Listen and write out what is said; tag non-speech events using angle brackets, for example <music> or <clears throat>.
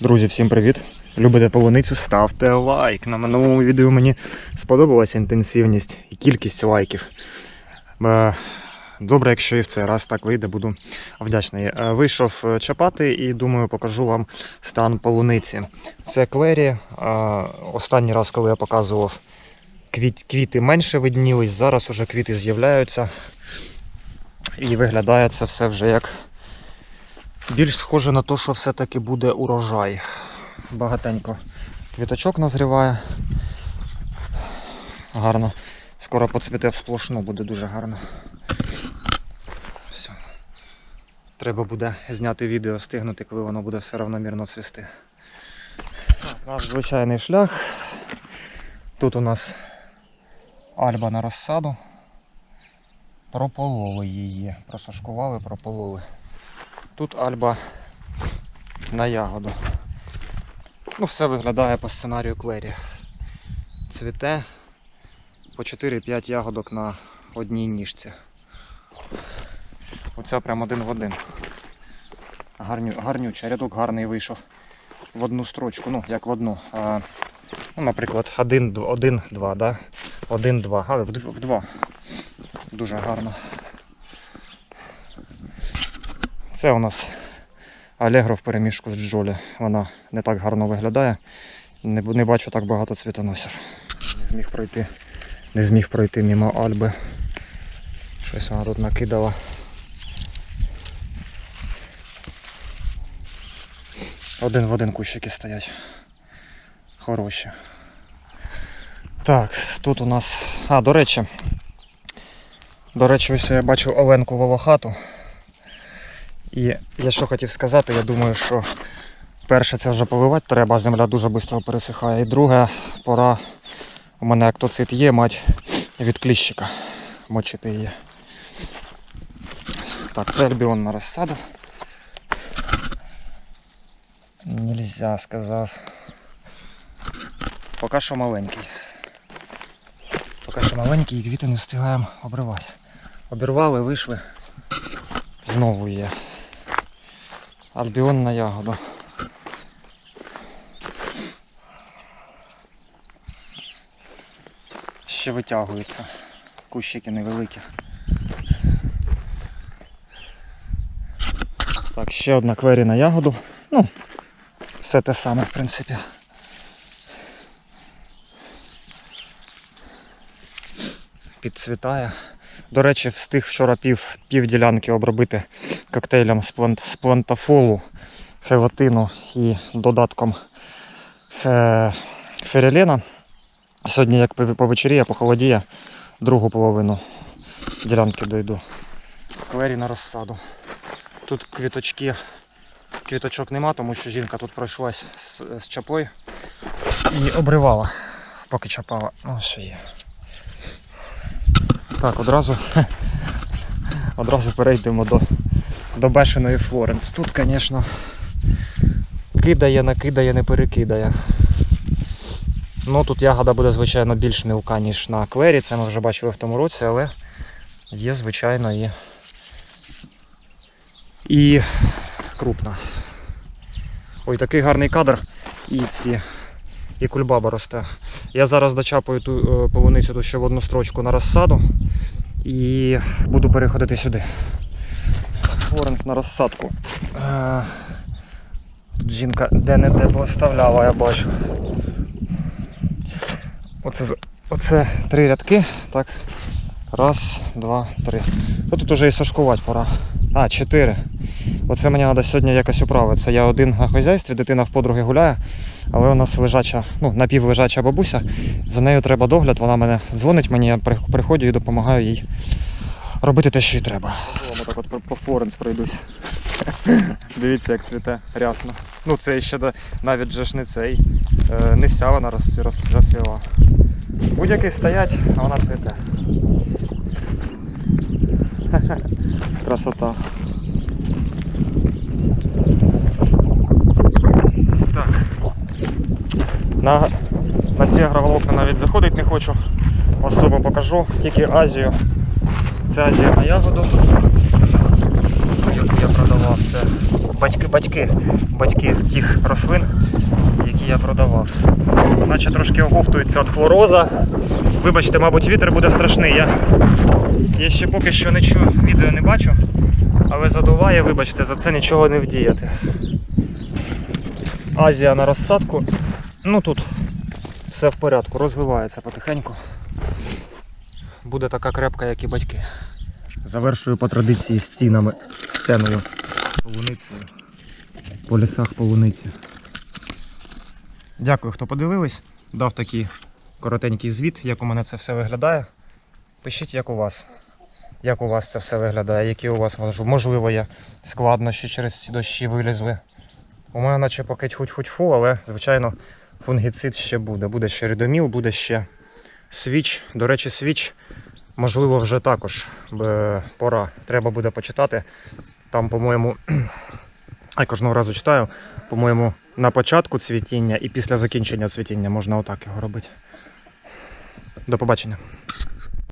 Друзі, всім привіт! Любите полуницю? Ставте лайк. На минулому відео мені сподобалася інтенсивність і кількість лайків. Е, Добре, якщо і в цей раз так вийде, буду вдячний. Е, Вийшов е, чапати і думаю, покажу вам стан полуниці. Це клері. Е, Останній раз, коли я показував, квіти менше виднілись, зараз уже квіти з'являються. І виглядає це все вже як більш схоже на те, що все-таки буде урожай. Багатенько квіточок назріває. Гарно. Скоро поцвіте всплошну, буде дуже гарно. Все. Треба буде зняти відео, стигнути, коли воно буде все равномірно цвісти. Нас звичайний шлях. Тут у нас альба на розсаду. Пропололи її. Просушкували, пропололи. Тут альба на ягоду. Ну, все виглядає по сценарію Клері. Цвіте по 4-5 ягодок на одній ніжці. Оця прям один в один. Гарню, гарнючий, рядок гарний вийшов. В одну строчку, ну як в одну. А, ну, наприклад, 1-2, да? 1-2, але в, в два. Дуже гарно. Це у нас Алегро в переміжку з Джолі. Вона не так гарно виглядає. Не, не бачу так багато цвітоносів. Не зміг пройти. Не зміг пройти мимо Альби. Щось вона тут накидала. Один в один кущики стоять. Хороші. Так, тут у нас. А, до речі. До речі, ось я бачу Оленку Волохату. І я що хотів сказати, я думаю, що перше це вже поливати треба, земля дуже швидко пересихає. І друге, пора, у мене актоцит є, мать від кліщика мочити її. Так, це альбіон на розсаду. Нельзя, сказав. Поки що маленький. Поки що маленький і квіти не встигаємо обривати. Обірвали, вийшли. Знову є. Альбіон на ягоду. Ще витягується. Кущики невеликі. Так, ще одна квері на ягоду. Ну, все те саме, в принципі. Підцвітає. До речі, встиг вчора пів, пів ділянки обробити коктейлем з, плант, з плантафолу, хелатину і додатком е, ферелена. Сьогодні, як по- повечеріє, похолодіє, другу половину ділянки дойду. Клері на розсаду. Тут квіточки, квіточок нема, тому що жінка тут пройшлась з, з чапою і обривала, поки чапала. Ну, що є. Так, одразу, <laughs> одразу перейдемо до, до бешеної Флоренс. Тут, звісно, кидає, накидає, не перекидає. Ну тут ягода буде, звичайно, більш мілка, ніж на клері. Це ми вже бачили в тому році, але є, звичайно, і, і крупна. Ой, такий гарний кадр. І ці. І кульбаба росте. Я зараз дочапаю ту е, полуницю тут ще в одну строчку на розсаду і буду переходити сюди. Флоренс на розсадку. Е, Тут жінка де-не-де поставляла, я бачу. Оце, оце три рядки. Так. Раз, два, три. Тут уже і сашкувати пора. А, чотири. Оце мені треба сьогодні якось управитися. Я один на хазяйстві, дитина в подруги гуляє, але у нас лежача, ну, напівлежача бабуся. За нею треба догляд, вона мене дзвонить мені, я приходжу і допомагаю їй робити те, що їй треба. так от по- Флоренс пройдусь. <laughs> Дивіться, як цвіте рясно. Ну це ще навіть же ж не цей. е, Не вся вона роз, роз, розцвіла. Будь-який стоять, а вона цвіте. <laughs> Красота. На, на ці агроволокна навіть заходить не хочу. Особо покажу, тільки Азію. Це Азія на ягоду. Я продавав, це батьки, батьки, батьки тих рослин, які я продавав. Наче трошки оговтуються від хлороза. Вибачте, мабуть, вітер буде страшний. Я, я ще поки що не чую, відео не бачу, але задуває, вибачте, за це нічого не вдіяти. Азія на розсадку. Ну тут все в порядку, розвивається потихеньку. Буде така крепка, як і батьки. Завершую по традиції стінами, сценою з полуницею. По лісах полуниці. Дякую, хто подивились. Дав такий коротенький звіт, як у мене це все виглядає. Пишіть, як у вас. Як у вас це все виглядає, які у вас можливо є складнощі через ці дощі вилізли. У мене наче поки тьфу-тьфу-тьфу, але звичайно фунгіцид ще буде. Буде ще рідоміл, буде ще свіч. До речі, свіч, можливо, вже також пора. Треба буде почитати. Там, по-моєму, <clears throat> я кожного разу читаю, по-моєму, на початку цвітіння і після закінчення цвітіння можна отак його робити. До побачення.